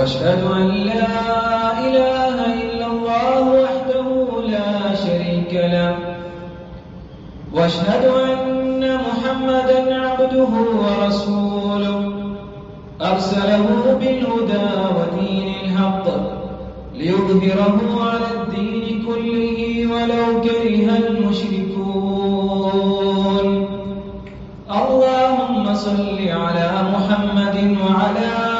وأشهد أن لا إله إلا الله وحده لا شريك له. وأشهد أن محمدا عبده ورسوله. أرسله بالهدى ودين الحق ليظهره على الدين كله ولو كره المشركون. اللهم صل على محمد وعلى آل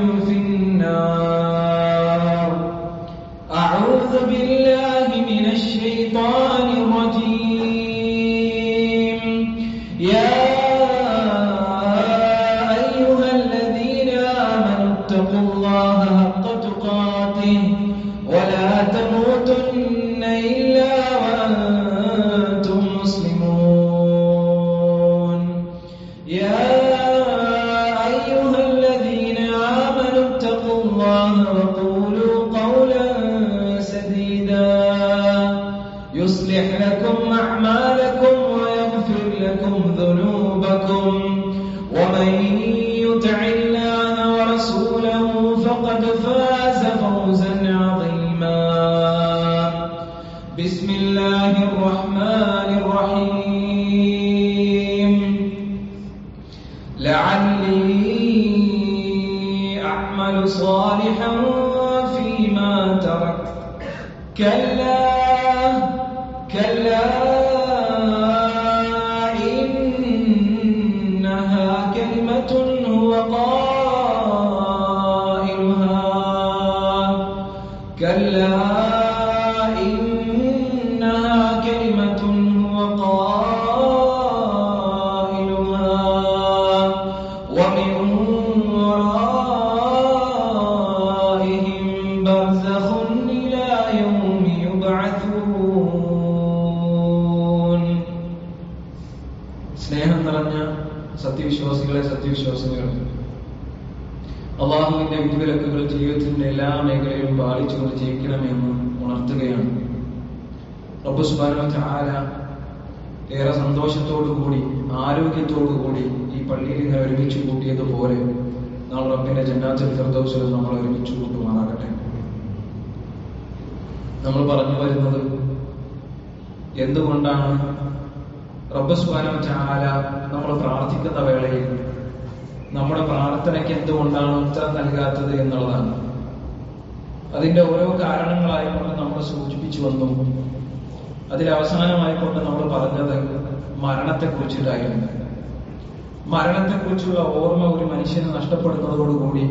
Hallelujah. لعلي أعمل صالحا فيما تركت كلا സത്യവിശ്വാസികളെ സത്യവിശ്വാസികളെ അള്ളാഹുവിന്റെ വിധിവിലക്കുകൾ ജീവിതത്തിന്റെ എല്ലാ മേഖലയിലും പാലിച്ചുകൊണ്ട് ജീവിക്കണമെന്ന് ഉണർത്തുകയാണ്. റബ്ബു സുബ്ഹാനഹു വ തആല ഏറെ സന്തോഷത്തോടുകൂടി ആരോഗ്യത്തോടുകൂടി ഈ പള്ളിയിൽ ഇങ്ങനെ ഒരുമിച്ച് കൂട്ടിയതുപോലെ നാളെ റബ്ബിന്റെ ജന്നാച്ചൽ ഫിർദൗസിൽ നമ്മൾ ഒരുമിച്ച് കൂട്ടുമാറാകട്ടെ. നമ്മൾ പറഞ്ഞു വരുന്നത് എന്തുകൊണ്ടാണ്? റബ്ബ് സുബ്ഹാനഹു വ തആല നമ്മൾ പ്രാർത്ഥിക്കുന്ന വേളയിൽ നമ്മുടെ പ്രാർത്ഥനയ്ക്ക് എന്തുകൊണ്ടാണ് ഉത്തരം നൽകാത്തത് എന്നുള്ളതാണ്. അതിന്റെ ഓരോ കാരണങ്ങളായിക്കൊണ്ട് നമ്മൾ സൂചിപ്പിച്ചു വന്നു അതിൽ അവസാനമായിക്കൊണ്ട് നമ്മൾ പറഞ്ഞത് മരണത്തെ കുറിച്ചിട്ടായിരുന്നു മരണത്തെക്കുറിച്ചുള്ള ഓർമ്മ ഒരു മനുഷ്യന് നഷ്ടപ്പെടുന്നതോടുകൂടി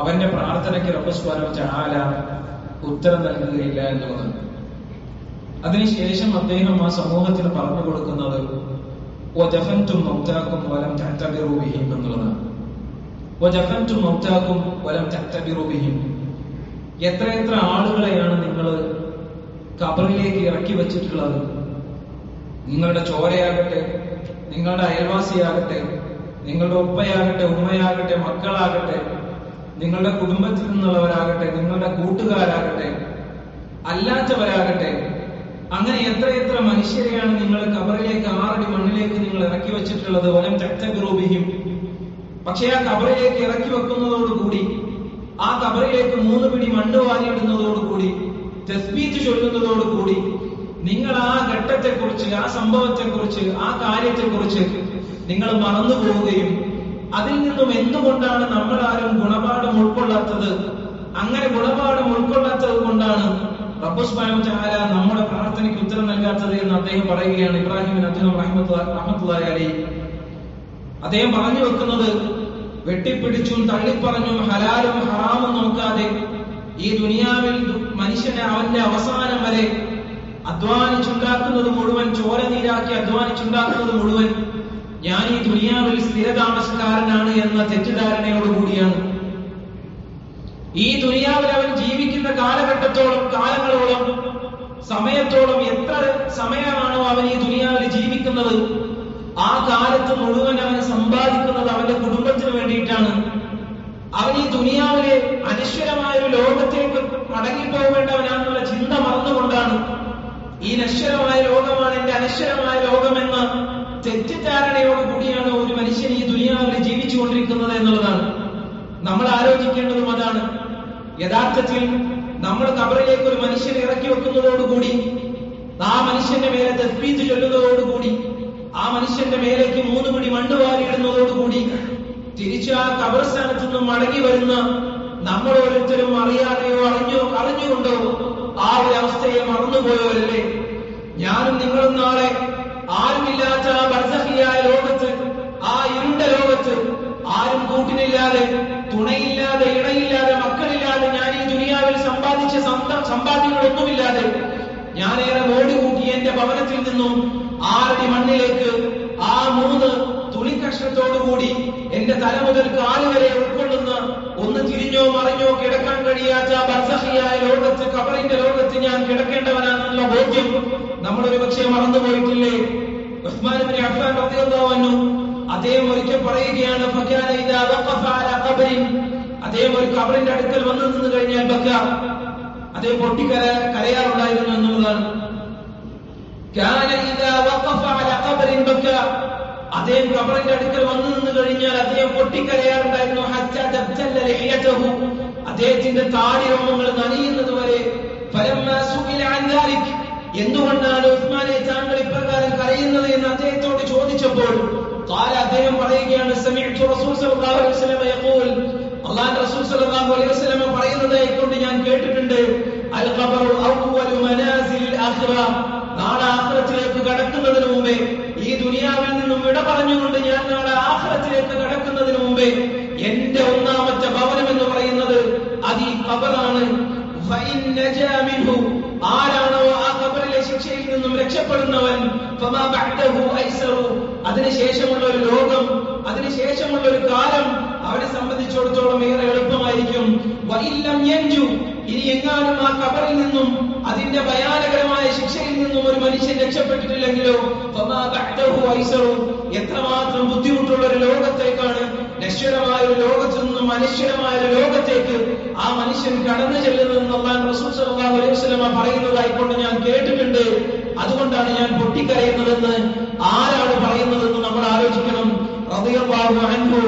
അവന്റെ പ്രാർത്ഥനയ്ക്ക് റബ്ബസ്വരം ചാല ഉത്തരം നൽകുകയില്ല എന്നുള്ളതാണ്. അതിനുശേഷം അദ്ദേഹം ആ സമൂഹത്തിന് പറഞ്ഞു കൊടുക്കുന്നത് വലം എന്നുള്ളതാണ്. വലം ബിഹിം എത്രയെത്ര ആളുകളെയാണ് നിങ്ങൾ കബറിലേക്ക് ഇറക്കി വച്ചിട്ടുള്ളത്? നിങ്ങളുടെ ചോരയാകട്ടെ നിങ്ങളുടെ അയൽവാസിയാകട്ടെ നിങ്ങളുടെ ഉപ്പയാകട്ടെ ഉമ്മയാകട്ടെ മക്കളാകട്ടെ നിങ്ങളുടെ കുടുംബത്തിൽ നിന്നുള്ളവരാകട്ടെ നിങ്ങളുടെ കൂട്ടുകാരാകട്ടെ അല്ലാത്തവരാകട്ടെ അങ്ങനെ എത്ര എത്ര മനുഷ്യരെയാണ് നിങ്ങൾ കബറിലേക്ക് ആറടി മണ്ണിലേക്ക് നിങ്ങൾ ഇറക്കി വെച്ചിട്ടുള്ളത്? വനം ചക്തഗ്രൂപിയും പക്ഷേ ആ കബറിലേക്ക് ഇറക്കി വെക്കുന്നതോടുകൂടി ആ കബറിലേക്ക് മൂന്ന് പിടി മണ്ണ് വാരിയിടുന്നതോടുകൂടി തസ്ബീത്ത് ചൊല്ലുന്നതോടുകൂടി നിങ്ങൾ ആ ഘട്ടത്തെക്കുറിച്ച് ആ സംഭവത്തെക്കുറിച്ച് ആ കാര്യത്തെക്കുറിച്ച് നിങ്ങൾ മറന്നു പോവുകയും അതിൽ നിന്നും എന്തുകൊണ്ടാണ് നമ്മൾ ആരും ഗുണപാഠം ഉൾക്കൊള്ളാത്തത്? അങ്ങനെ ഗുണപാഠം ഉൾക്കൊള്ളാത്തത് കൊണ്ടാണ് നമ്മുടെ പ്രാർത്ഥനയ്ക്ക് ഉത്തരം നൽകാത്തത് എന്ന് അദ്ദേഹം പറയുകയാണ് ഇബ്രാഹിമിന് അദ്ദേഹം റഹ്മത്തുള്ളാഹി അലൈഹി. അദ്ദേഹം പറഞ്ഞു വെക്കുന്നത് വെട്ടിപ്പിടിച്ചും തള്ളിപ്പറഞ്ഞും ഹലാലും ഹറാമും നോക്കാതെ ഈ ദുനിയാവിൽ മനുഷ്യനെ അവന്റെ അവസാനം വരെ അധ്വാനിച്ചുണ്ടാക്കുന്നത് മുഴുവൻ ചോര നീരാക്കി അധ്വാനിച്ചുണ്ടാക്കുന്നത് മുഴുവൻ ഞാൻ ഈ ദുനിയാവിൽ സ്ഥിരതാമസക്കാരനാണ് എന്ന തെറ്റിദ്ധാരണയോടുകൂടിയാണ്. ഈ ദുനിയാവിൽ അവൻ ജീവിക്കുന്ന കാലഘട്ടത്തോളം കാലങ്ങളോളം സമയത്തോളം എത്ര സമയമാണോ അവൻ ഈ ദുനിയാവിൽ ജീവിക്കുന്നത് ആ കാലത്ത് മുഴുവൻ അവൻ സമ്പാദിക്കുന്നത് അവന്റെ കുടുംബത്തിന് വേണ്ടിയിട്ടാണ്. അവൻ ഈ ദുനിയാവിലെ അനശ്വരമായ ഒരു ലോകത്തേക്ക് മടങ്ങിപ്പോകേണ്ടവനാണെന്നുള്ള ചിന്ത മറന്നുകൊണ്ടാണ് ഈ നശ്വരമായ ലോകമാണ് എന്റെ അനശ്വരമായ ലോകമെന്ന തെറ്റിദ്ധാരണയോട് കൂടിയാണ് ഒരു മനുഷ്യൻ ഈ ദുനിയാവിൽ ജീവിച്ചുകൊണ്ടിരിക്കുന്നത് എന്നുള്ളതാണ്. നമ്മൾ ആലോചിക്കേണ്ടതും അതാണ്. യഥാർത്ഥത്തിൽ നമ്മൾ കബറിലേക്ക് ഒരു മനുഷ്യനെ ഇറക്കി വെക്കുന്നതോടുകൂടി ആ മനുഷ്യന്റെ മേലെ തസ്ബീത്ത് ചൊല്ലുന്നതോടുകൂടി ആ മനുഷ്യന്റെ മേലേക്ക് മൂന്ന് പിടി മണ്ണ് വാരിയിടുന്നതോടുകൂടി തിരിച്ചു ആ കബർസ്ഥാനത്ത് നിന്നും മടങ്ങി വരുന്ന നമ്മൾ ഓരോരുത്തരും അറിയാതെയോ അറിഞ്ഞോ അറിഞ്ഞുകൊണ്ടോ ആ ഒരു അവസ്ഥയെ മറന്നുപോയവരല്ലേ? ഞാനും നിങ്ങളും നാളെ ആരുമില്ലാത്ത ആ ബർസഹിയായ ലോകത്ത് ആ ഇരുണ്ട ലോകത്ത് ആരും കൂട്ടിനില്ലാതെ തുണയില്ലാതെ ഞാൻ ഈ സമ്പാദിച്ച സ്വന്തം സമ്പാദ്യങ്ങളൊന്നുമില്ലാതെ ഞാനേറെ ഓടികൂട്ടി എന്റെ ഭവനത്തിൽ നിന്നും ആറടി മണ്ണിലേക്ക് ആ മൂന്ന് തുണിക്കഷ്ണത്തോടുകൂടി എന്റെ തല മുതൽ കാൽ വരെ ഉൾക്കൊള്ളുന്ന ഒന്ന് തിരിഞ്ഞോ മറിഞ്ഞോ കിടക്കാൻ കഴിയാത്ത ബർസഹിയായ ലോകത്ത് കബറിന്റെ ലോകത്ത് ഞാൻ കിടക്കേണ്ടവനാണെന്നുള്ള ബോധ്യം നമ്മൾ ഒരു പക്ഷേ മറന്നുപോയിട്ടില്ലേ? റളിയല്ലാഹു അൻഹു അദ്ദേഹം ഒരിക്കൽ പറയുകയാണ് അദ്ദേഹം ഒരു കബറിന്റെ അടുക്കൽ വന്നു നിന്ന് കഴിഞ്ഞാൽ ബക്ക. അദ്ദേഹം പൊട്ടിക്കര കരയാറുണ്ടായിരുന്നു എന്നുള്ളതാണ്. അദ്ദേഹം കബറിന്റെ അടുക്കൽ വന്നു നിന്ന് കഴിഞ്ഞാൽ അദ്ദേഹം പൊട്ടിക്കരയാറുണ്ടായിരുന്നു. അദ്ദേഹത്തിന്റെ താടി രോമങ്ങൾ നനയുന്നത് വരെ എന്തുകൊണ്ടാണ് ഉസ്മാനെ താങ്കൾ ഇപ്രകാരം കരയുന്നത് എന്ന് അദ്ദേഹത്തോട് ചോദിച്ചപ്പോൾ അദ്ദേഹം പറയുകയാണ് അല്ലാഹു റസൂൽ സല്ലല്ലാഹു അലൈഹി വസല്ലം പറയുന്നതായി കൊണ്ട് ഞാൻ കേട്ടിട്ടുണ്ട്. അൽ ഖബറു അവ്വലു മനാസിൽ ആഖിറ നാളെ ആഖിറത്തിലേക്ക് കടക്കുന്നതിന് മുമ്പേ ഈ ദുനിയാവിൽ നിന്നും വിട പറഞ്ഞുകൊണ്ട് ഞാൻ നാളെ ആഖിറത്തിലേക്ക് കടക്കുന്നതിന് മുമ്പേ എന്റെ ഒന്നാമത്തെ ഭവനം എന്ന് പറയുന്നത് അത് ഈ ഖബറാണ്. ആരാണോ ആ ഖബറിലെ ശിക്ഷയിൽ നിന്നും രക്ഷപ്പെടുന്നവൻ ഫമാ ബഅദഹു ഐസറു. അതിനുശേഷമുള്ള ഒരു ലോകം അതിനുശേഷമുള്ള ഒരു കാലം അവനെ സംബന്ധിച്ചിടത്തോളം ഏറെ എളുപ്പമായിരിക്കും. ഇനി എങ്ങാനും ആ കബറിൽ നിന്നും അതിന്റെ ഭയാനകരമായ ശിക്ഷയിൽ നിന്നും ഒരു മനുഷ്യൻ രക്ഷപ്പെട്ടിട്ടില്ലെങ്കിലോ? എത്രമാത്രം ബുദ്ധിമുട്ടുള്ള ഒരു ലോകത്തേക്കാണ് നശ്വരമായ ഒരു ലോകത്തു നിന്നും അനശ്വരമായ ഒരു ലോകത്തേക്ക് ആ മനുഷ്യൻ കടന്നു ചെല്ലുന്നതെന്ന് അള്ളാൻ റസൂൽ സല്ലല്ലാഹു അലൈഹി പറയുന്നതായിക്കൊണ്ട് ഞാൻ കേട്ടിട്ടുണ്ട്. അതുകൊണ്ടാണ് ഞാൻ പൊട്ടിക്കരയുന്നതെന്ന് ആരാണ് പറയുന്നതെന്ന് നമ്മൾ ആലോചിക്കണം. റളിയല്ലാഹു അൻഹു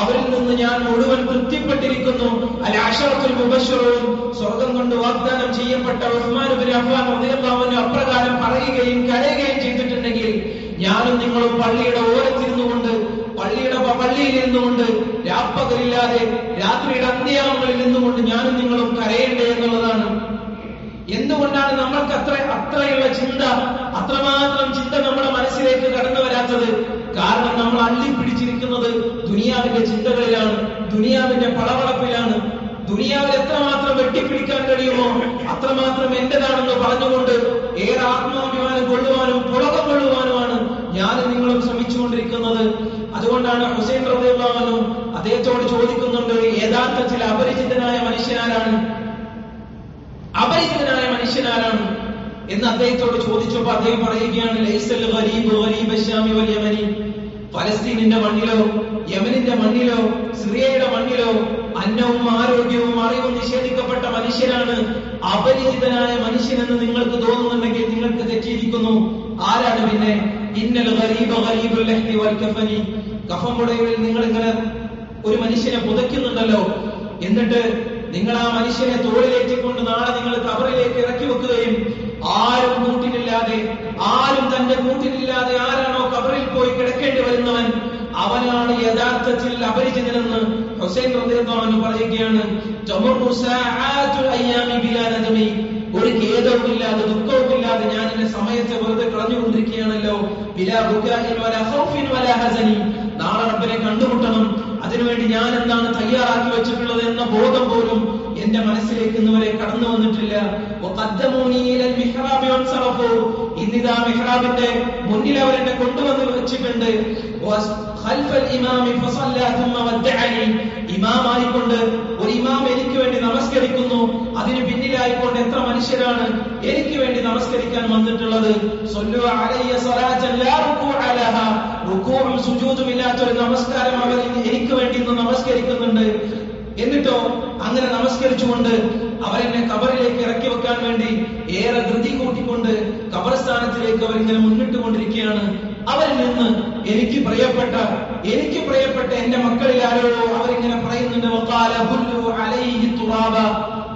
അവരിൽ നിന്ന് ഞാൻ മുഴുവൻ തൃപ്തിപ്പെട്ടിരിക്കുന്നു. അൽ അഷറഫുൽ മുബശ്ശിറൂൻ സ്വർഗം കൊണ്ട് വാഗ്ദാനം ചെയ്യപ്പെട്ട ഉസ്മാൻ ബിൻ അഫ്ഫാൻ റളിയല്ലാഹു അൻഹു അപ്രകാരം പറയുകയും കരയുകയും ചെയ്തിട്ടുണ്ടെങ്കിൽ ഞാനും നിങ്ങളും പള്ളിയുടെ ഓരത്തിരുന്നുകൊണ്ട് പള്ളിയുടെ പള്ളിയിൽ ഇരുന്നുകൊണ്ട് രാപ്പകലില്ലാതെ രാത്രിയുടെ അന്ത്യാമങ്ങളിൽ നിന്നുകൊണ്ട് ഞാനും നിങ്ങളും കരയേണ്ടേ എന്നുള്ളതാണ്. എന്തുകൊണ്ടാണ് നമ്മൾക്ക് അത്ര അത്രയുള്ള ചിന്ത അത്രമാത്രം ചിന്ത നമ്മുടെ മനസ്സിലേക്ക് കടന്നു വരാത്തത് കാരണം നമ്മൾ അള്ളിപ്പിടിച്ചിരിക്കുന്നത് ദുനിയാവിന്റെ ചിന്തകളിലാണ് ദുനിയാവിന്റെ പളവളപ്പിലാണ് ദുനിയാവിൽ എത്രമാത്രം വെട്ടിപ്പിടിക്കാൻ കഴിയുമോ അത്രമാത്രം എന്റേതാണെന്ന് പറഞ്ഞുകൊണ്ട് ഏറെ ആത്മാഭിമാനം കൊള്ളുവാനും പുളകം കൊള്ളുവാനുമാണ് ഞാൻ നിങ്ങളും ശ്രമിച്ചുകൊണ്ടിരിക്കുന്നത്. അതുകൊണ്ടാണ് ഹുസൈൻ റബിയുള്ളവനും അദ്ദേഹത്തോട് ചോദിക്കുന്നുണ്ട് യഥാർത്ഥത്തിൽ അപരിചിതനായ മനുഷ്യനാരാണ്? അപരിചിതനായ മനുഷ്യനാരാണ്? എന്ന് അദ്ദേഹത്തോട് ചോദിച്ചപ്പോൾ അദ്ദേഹം പറയുകയാണ് ഫലസ്തീനിന്റെ മണ്ണിലോ യമനിന്റെ മണ്ണിലോ സിറിയയുടെ മണ്ണിലോ അന്നവും ആരോഗ്യവും അറിവും നിഷേധിക്കപ്പെട്ട മനുഷ്യരാണ്. അപരിചിതനായ മനുഷ്യനെന്ന് നിങ്ങൾക്ക് തോന്നുന്നുണ്ടെങ്കിൽ നിങ്ങൾക്ക് തെറ്റിയിരിക്കുന്നു. ആരാണ് പിന്നെ? ഇന്നൽ ഗരീബ ഗരീബുൽ വൽ കഫനി. നിങ്ങൾ ഇങ്ങനെ ഒരു മനുഷ്യനെ പുതയ്ക്കുന്നുണ്ടല്ലോ. എന്നിട്ട് നിങ്ങൾ ആ മനുഷ്യനെ തോളിലേറ്റിക്കൊണ്ട് നാളെ നിങ്ങൾ കവറിലേക്ക് ഇറക്കി വെക്കുകയും ആരും കൂട്ടിനില്ലാതെ ആരും തന്റെ കൂട്ടിനില്ലാതെ ആരാണോ കബറിൽ പോയി കിടക്കേണ്ടി വരുന്നവൻ അവനാണ് യഥാർത്ഥത്തിൽ അപരിചിതനെന്ന് ഹുസൈൻ റളിയല്ലാഹു പറയുകയാണ് തമറു ഖേദവും അയ്യാമി ബിലാ നദമി. ഒരു ഞാൻ എന്റെ സമയത്തെ വെറുതെ കളഞ്ഞുകൊണ്ടിരിക്കുകയാണല്ലോ. വലാ ഹസനി. നാളെ റബ്ബിനെ കണ്ടുമുട്ടണം. അതിനുവേണ്ടി ഞാൻ എന്താണ് തയ്യാറാക്കി വെച്ചിട്ടുള്ളത് എന്ന ബോധം പോലും എന്റെ മനസ്സിലേക്ക് ഇന്നുവരെ കടന്നു വന്നിട്ടില്ല. ഇന്നിതാ മിഹ്റാബിന്റെ മുന്നിൽ അവരെന്നെ കൊണ്ടുവന്ന് വെച്ചിട്ടുണ്ട്. ഇമാമായിക്കൊണ്ട് ഒരു ഇമാം എനിക്ക് വേണ്ടി നമസ്കരിക്കുന്നു. അതിന് പിന്നിലായിക്കൊണ്ട് എത്ര മനുഷ്യരാണ് എനിക്ക് വേണ്ടി നമസ്കരിക്കാൻ വന്നിട്ടുള്ളത്? ഇല്ലാത്ത ഒരു നമസ്കാരം അവർ എനിക്ക് വേണ്ടി ഇന്ന് നമസ്കരിക്കുന്നുണ്ട്. എന്നിട്ടോ അങ്ങനെ നമസ്കരിച്ചുകൊണ്ട് അവരെന്നെ കബറിലേക്ക് ഇറക്കി വെക്കാൻ വേണ്ടി ഏറെ ധൃതി കൂട്ടിക്കൊണ്ട് കബർസ്ഥാനത്തിലേക്ക് അവരിങ്ങനെ മുന്നിട്ട് കൊണ്ടിരിക്കുകയാണ് അവരിൽ നിന്ന് എനിക്ക് പ്രിയപ്പെട്ട എനിക്ക് പ്രിയപ്പെട്ട എന്റെ മക്കളിൽ ആരോടോ അവരിങ്ങനെ പറയുന്നുണ്ട്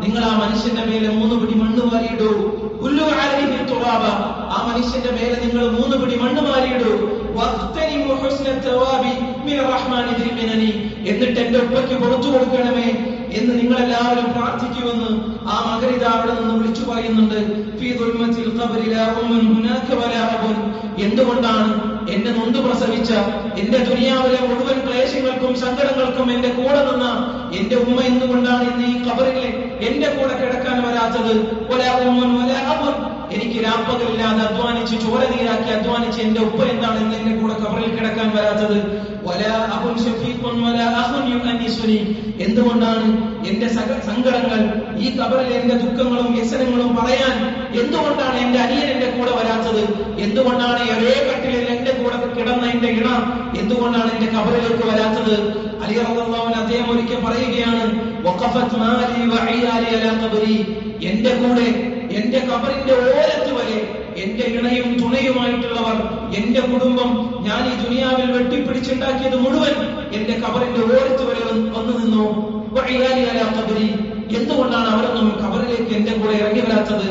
നിങ്ങൾ ആ മനുഷ്യന്റെ മേലെ മൂന്ന് പിടി മണ്ണ് വാരിയിടൂ. ആ മനുഷ്യന്റെ മേലെ നിങ്ങൾ മൂന്ന് പിടി മണ്ണ് വാരിയിടൂ. എന്നിട്ട് എന്റെ ഉപ്പയ്ക്ക് പുറത്തു കൊടുക്കണമേ എന്ന് നിങ്ങൾ എല്ലാവരും പ്രാർത്ഥിക്കുമെന്ന് ആ മകരിത അവിടെ നിന്ന് വിളിച്ചു പറയുന്നുണ്ട്. എന്തുകൊണ്ടാണ് എന്നെ നൊന്തു പ്രസവിച്ച എന്റെ ദുനിയാവിലെ മുഴുവൻ ക്ലേശങ്ങൾക്കും സങ്കടങ്ങൾക്കും എന്റെ കൂടെ നിന്ന എന്റെ ഉമ്മ എന്തുകൊണ്ടാണ് ഇന്ന് ഈ കബറിലെ എന്റെ കൂടെ കിടക്കാൻ വരാത്തത്? ഒരാ ഉമ്മൻ ഒരാ എനിക്ക് രാപ്പകലില്ലാതെ അധ്വാനിച്ച് ചോര നീരാക്കി അധ്വാനിച്ച് എന്റെ ഉപ്പ എന്താണ് ഇന്ന് എന്റെ കൂടെ കവറിൽ കിടക്കാൻ വരാത്തത്? എന്തുകൊണ്ടാണ് എന്റെ സങ്കടങ്ങൾ ഈ കവറിൽ എന്റെ ദുഃഖങ്ങളും വ്യസനങ്ങളും പറയാൻ എന്തുകൊണ്ടാണ് എന്റെ അനിയൻ എന്റെ കൂടെ വരാത്തത്? എന്തുകൊണ്ടാണ് ഒരേ കട്ടിലിൽ എന്റെ കൂടെ കിടന്ന എന്റെ ഇണ എന്തുകൊണ്ടാണ് എന്റെ കബറിലേക്ക് വരാത്തത്? അലി റളിയല്ലാഹു അദ്ദേഹം ഒരിക്കൽ പറയുകയാണ് എന്റെ കൂടെ എന്റെ കബറിന്റെ ഓരത്ത് വരെ എന്റെ ഇണയും തുണയുമായിട്ടുള്ളവർ എന്റെ കുടുംബം ഞാൻ ഈ ദുനിയാവിൽ വെട്ടിപ്പിടിച്ചുണ്ടാക്കിയത് മുഴുവൻ എന്റെ കബറിന്റെ ഓരത്ത് വരെ വന്നു നിന്നു. കബരി എന്തുകൊണ്ടാണ് അവരൊന്നും കബറിലേക്ക് എന്റെ കൂടെ ഇറങ്ങി വരാത്തത്?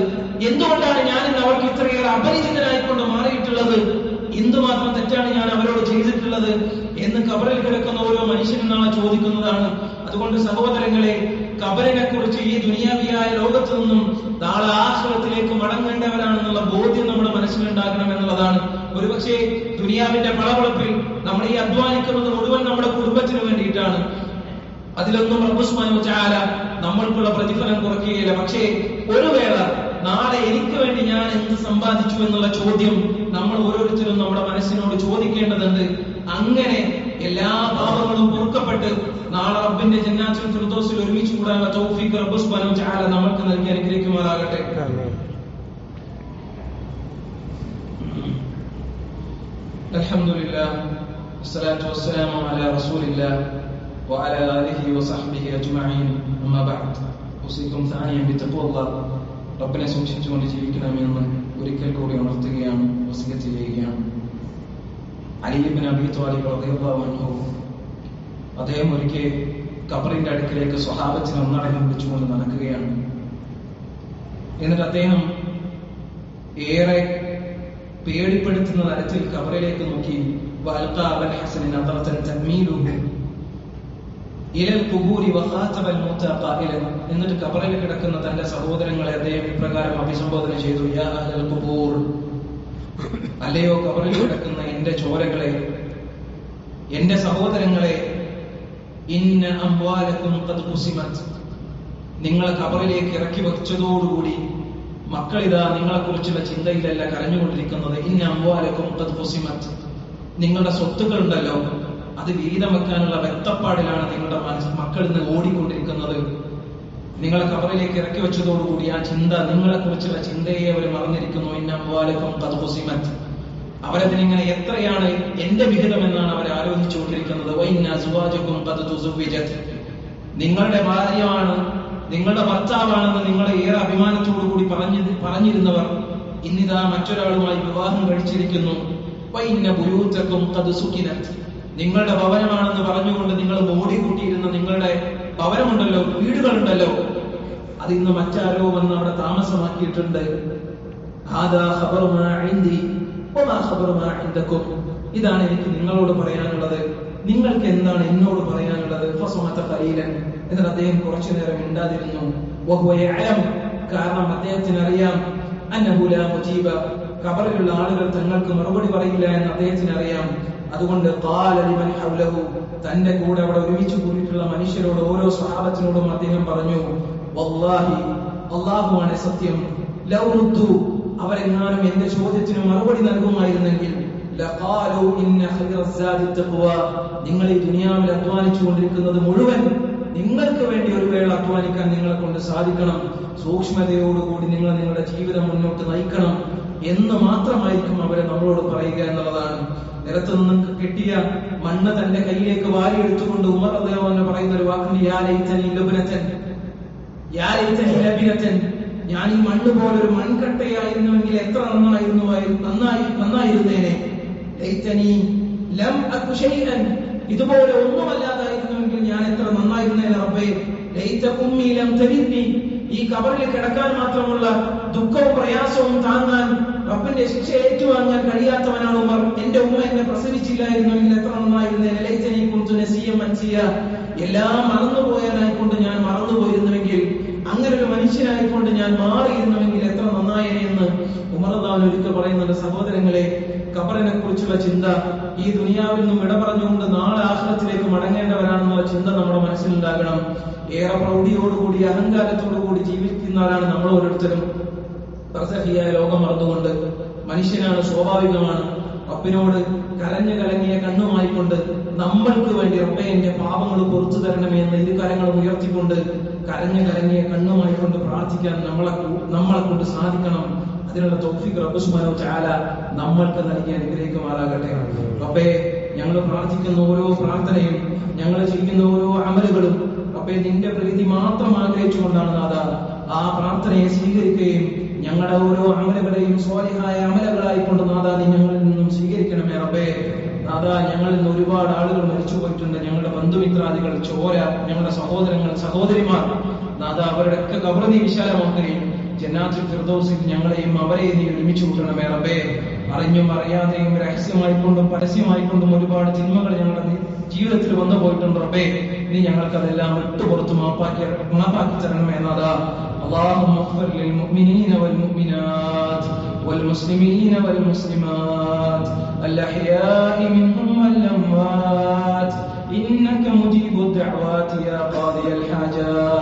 എന്തുകൊണ്ടാണ് ഞാൻ ഇന്ന് അവർക്ക് ഇത്രയേറെ അപരിചിതനായിക്കൊണ്ട് മാറിയിട്ടുള്ളത്? എന്തുമാത്രം തെറ്റാണ് ഞാൻ അവരോട് ചെയ്തിട്ടുള്ളത്? എന്ന് കബറിൽ കിടക്കുന്ന ഓരോ മനുഷ്യനും നാളെ ചോദിക്കുന്നതാണ്. അതുകൊണ്ട് സഹോദരങ്ങളെ കബറിനെ കുറിച്ച് ഈ ദുനിയാവിയായ ലോകത്ത് നിന്നും നാളെ ആശ്രമത്തിലേക്ക് മടങ്ങേണ്ടവരാണെന്നുള്ള ബോധ്യം നമ്മുടെ മനസ്സിലുണ്ടാകണം എന്നുള്ളതാണ്. ഒരുപക്ഷെ ദുനിയാവിന്റെ പളവളപ്പിൽ നമ്മൾ ഈ അധ്വാനിക്കുന്നത് മുഴുവൻ നമ്മുടെ കുടുംബത്തിന് വേണ്ടിയിട്ടാണ്. അതിലൊന്നും റബ്ബുസ്മാനു ചാല നമ്മൾക്കുള്ള പ്രതിഫലം കുറയ്ക്കുകയില്ല. പക്ഷേ ഒരു വേള നാളെ എനിക്ക് വേണ്ടി ഞാൻ എന്ത് സമ്പാദിച്ചു എന്നുള്ള ചോദ്യം നമ്മൾ ഓരോരുത്തരും നമ്മുടെ മനസ്സിനോട് ചോദിക്കേണ്ടതുണ്ട്. അങ്ങനെ എല്ലാ പാപങ്ങളും പൊറുക്കപ്പെട്ട് നാളെ റബ്ബിന്റെ ജന്നാത്തുൽ ഫിർദൗസിൽ ഒരുമിച്ച് കൂടാനുള്ള തൗഫീഖ് റബ്ബുസ്മാനു ചാല നമ്മൾക്ക് നൽകി അനുഗ്രഹിക്കുമാറാകട്ടെ الحمد لله والصلاة والسلام على رسول الله وعلى آله وصحبه أجمعين أما بعد أوصيكم ثانيا بتقوى الله റബ്ബിനെ സൂക്ഷിച്ചുകൊണ്ട് ജീവിക്കണമെന്ന് ഒരിക്കൽ കൂടി ഉണർത്തുകയാണ് വസിയത്ത് ചെയ്യുകയാണ് അലിബിൻ അബി തോലിബ് അൻഹു അദ്ദേഹം ഒരിക്കൽ ഖബറിന്റെ അടുക്കിലേക്ക് സ്വഹാബത്തിനെ ഒന്നടങ്കം വിളിച്ചുകൊണ്ട് നടക്കുകയാണ്. എന്നിട്ട് അദ്ദേഹം ഏറെ പേടിപ്പെടുത്തുന്ന തരത്തിൽ കബറിലേക്ക് നോക്കി. എന്നിട്ട് കബറിൽ കിടക്കുന്ന തന്റെ സഹോദരങ്ങളെ അദ്ദേഹം ഇപ്രകാരം അഭിസംബോധന ചെയ്തു അല്ലയോ കബറിൽ കിടക്കുന്ന എന്റെ ചോരകളെ എന്റെ സഹോദരങ്ങളെ ഇന്ന ഖുസിമത് നിങ്ങളെ കബറിലേക്ക് ഇറക്കി വെച്ചതോടുകൂടി മക്കളിതാ നിങ്ങളെ കുറിച്ചുള്ള ചിന്തയിലല്ല കരഞ്ഞുകൊണ്ടിരിക്കുന്നത്. ഇന്ന ഖുസിമത് നിങ്ങളുടെ സ്വത്തുക്കളുണ്ടല്ലോ അത് വീതം വെക്കാനുള്ള വ്യക്തപ്പാടിലാണ് നിങ്ങളുടെ മക്കൾ ഇന്ന് ഓടിക്കൊണ്ടിരിക്കുന്നത്. നിങ്ങളെ കബറിലേക്ക് ഇറക്കി വെച്ചതോടുകൂടി ആ ചിന്ത നിങ്ങളെ കുറിച്ചുള്ള ചിന്തയെ അവർ മറന്നിരിക്കുന്നു. ഇന്ന അംവാലക്കും ഖദ് ഖുസിമത് അവരതിനിങ്ങനെ എത്രയാണ് എന്റെ വിഹിതം എന്നാണ് അവർ ആലോചിച്ചുകൊണ്ടിരിക്കുന്നത്. നിങ്ങളുടെ ഭാര്യയാണ് നിങ്ങളുടെ ഭർത്താവാണെന്ന് നിങ്ങളെ ഏറെ അഭിമാനത്തോടു കൂടി പറഞ്ഞു പറഞ്ഞിരുന്നവർ ഇന്നിതാ മറ്റൊരാളുമായി വിവാഹം കഴിച്ചിരിക്കുന്നു. നിങ്ങളുടെ ഭവനമാണെന്ന് പറഞ്ഞുകൊണ്ട് നിങ്ങൾ മോടി കൂട്ടിയിരുന്ന നിങ്ങളുടെ ഭവനമുണ്ടല്ലോ വീടുകളുണ്ടല്ലോ. അത് ഇന്ന് മറ്റാരോ വന്ന് അവിടെ താമസമാക്കിയിട്ടുണ്ട്. ഹാദാ ഇതാണ് എനിക്ക് നിങ്ങളോട് പറയാനുള്ളത്. നിങ്ങൾക്ക് എന്താണ് എന്നോട് പറയാനുള്ളത്? എന്നിട്ട് അദ്ദേഹം കുറച്ചു നേരം മിണ്ടാതിരുന്നു. കാരണം അദ്ദേഹത്തിന് അറിയാം. മുജീബ. കബറിലുള്ള ആളുകൾ തങ്ങൾക്ക് മറുപടി പറയില്ല എന്ന് അദ്ദേഹത്തിന് അറിയാം. അതുകൊണ്ട് തന്റെ കൂടെ അവിടെ ഒരുമിച്ച് കൂടിയിട്ടുള്ള മനുഷ്യരോട് ഓരോ സ്വഭാവത്തിനോടും അദ്ദേഹം പറഞ്ഞു വല്ലാഹി അള്ളാഹുവാണ് സത്യം. അവരെങ്ങാനും എന്റെ ചോദ്യത്തിന് മറുപടി നൽകുമായിരുന്നെങ്കിൽ നിങ്ങൾ ഈ ദുനിയാവിൽ അധ്വാനിച്ചു കൊണ്ടിരിക്കുന്നത് മുഴുവൻ നിങ്ങൾക്ക് വേണ്ടി ഒരു വേള അധ്വാനിക്കാൻ നിങ്ങളെ കൊണ്ട് സാധിക്കണം. സൂക്ഷ്മതയോടുകൂടി നിങ്ങൾ നിങ്ങളുടെ ജീവിതം മുന്നോട്ട് നയിക്കണം എന്ന് മാത്രമായിരിക്കും അവരെ നമ്മളോട് പറയുക എന്നുള്ളതാണ്. നിരത്തു നിന്നും കിട്ടിയ മണ്ണ് തന്റെ കയ്യിലേക്ക് വാരി എടുത്തുകൊണ്ട് ഉമർ അദ്ദേഹം പറയുന്ന ഒരു വാക്കിന് യാ ലൈതനി ലബ്നതൻ. യാ ലൈതനി ലബ്നതൻ. ഞാൻ ഈ മണ്ണ് പോലെ ഒരു മൺകട്ടയായിരുന്നുവെങ്കിൽ എത്ര നന്നായിരുന്നു നന്നായി നന്നായിരുന്നേനെ? ലം ഇതുപോലെ ഒന്നുമല്ലാതായിരുന്നുവെങ്കിൽ ഞാൻ എത്ര നന്നായിരുന്നേനെ റബ്ബേ? ലം ഈ കബറിൽ കിടക്കാൻ മാത്രമുള്ള ദുഃഖവും പ്രയാസവും താങ്ങാൻ റബ്ബിന്റെ ശിക്ഷ ഏറ്റുവാങ്ങാൻ കഴിയാത്തവനാണ് ഉമർ. എന്റെ ഉമ്മ എന്നെ പ്രസവിച്ചില്ലായിരുന്നുവെങ്കിൽ എത്ര നന്നായിരുന്നേനെ? കുന്തു നസിയ മൻസിയ എല്ലാം മറന്നുപോയാലായിക്കൊണ്ട് ഞാൻ മറന്നുപോയിരുന്നുവെങ്കിൽ അങ്ങനെ ഒരു മനുഷ്യനായിക്കൊണ്ട് ഞാൻ മാറിയിരുന്നുവെങ്കിൽ എത്ര നന്നായി എന്ന് ഉമർദാൻ ഒരിക്കൽ പറയുന്നുണ്ട് സഹോദരങ്ങളെ കബറിനെ കുറിച്ചുള്ള ചിന്ത ഈ ദുനിയാവിൽ നിന്നും വിട പറഞ്ഞുകൊണ്ട് നാളെ ആഹ്ലത്തിലേക്ക് മടങ്ങേണ്ടവരാണെന്നുള്ള ചിന്ത നമ്മുടെ മനസ്സിലുണ്ടാകണം. ഏറെ പ്രൗഢിയോടുകൂടി അഹങ്കാരത്തോടുകൂടി ജീവിക്കുന്നവരാണ് നമ്മൾ ഓരോരുത്തരും. പ്രസഹിയായ ലോകം മറന്നുകൊണ്ട് മനുഷ്യനാണ് സ്വാഭാവികമാണ്. റബ്ബിനോട് കരഞ്ഞു കലങ്ങിയ കണ്ണുമായിക്കൊണ്ട് നമ്മൾക്ക് വേണ്ടി എന്റെ പാപങ്ങൾ പൊറത്തു തരണമേ എന്ന് ഇരു കരങ്ങളും ഉയർത്തിക്കൊണ്ട് കരഞ്ഞു കണ്ണുമായി കൊണ്ട് പ്രാർത്ഥിക്കാൻ നമ്മളെ നമ്മളെ കൊണ്ട് സാധിക്കണം. അതിനുള്ള തൗഫീഖ് റബ്ബ് സുബ്ഹാനഹു ചാല നമ്മൾക്ക് നൽകി അനുഗ്രഹിക്കുമാറാകട്ടെ. റബ്ബേ ഞങ്ങൾ പ്രാർത്ഥിക്കുന്ന ഓരോ പ്രാർത്ഥനയും ഞങ്ങൾ ചെയ്യുന്ന ഓരോ അമലുകളും റബ്ബേ നിന്റെ പ്രീതി മാത്രം ആഗ്രഹിച്ചുകൊണ്ടാണ് നാഥ. ആ പ്രാർത്ഥനയെ സ്വീകരിക്കുകയും ഞങ്ങളുടെ ഓരോ അമലുകളെയും സ്വാലിഹായ അമലുകളായിക്കൊണ്ട് കൊണ്ട് നാഥ നീ ഞങ്ങളിൽ നിന്നും സ്വീകരിക്കണമേ റബ്ബേ നാഥ ഞങ്ങളിൽ നിന്ന് ഒരുപാട് ആളുകൾ മരിച്ചു പോയിട്ടുണ്ട് ഞങ്ങളുടെ ബന്ധുമിത്രാദികൾ ചോര ഞങ്ങളുടെ സഹോദരങ്ങൾ സഹോദരിമാർ നാഥ അവരുടെയൊക്കെ കബർ നീ വിശാലമാക്കുകയും ജന്നാത്തുൽ ഫിർദൗസിൽ ഞങ്ങളെയും അവരെയും നീ ഒരുമിച്ച് കൂട്ടണമേ റബ്ബേ അറിഞ്ഞും അറിയാതെയും രഹസ്യമായിക്കൊണ്ടും പരസ്യമായിക്കൊണ്ടും ഒരുപാട് തിന്മകൾ ഞങ്ങളുടെ നി- ജീവിതത്തിൽ വന്നു പോയിട്ടുണ്ട് റബ്ബേ നീ ഞങ്ങൾക്ക് അതെല്ലാം വിട്ടുപുറത്ത് മാപ്പാക്കി മാപ്പാക്കി തരണമേ നാഥാ اللهم اغفر للمؤمنين والمؤمنات والمسلمين والمسلمات الأحياء منهم والأموات. إنك مجيب الدعوات يا قاضي الحاجات.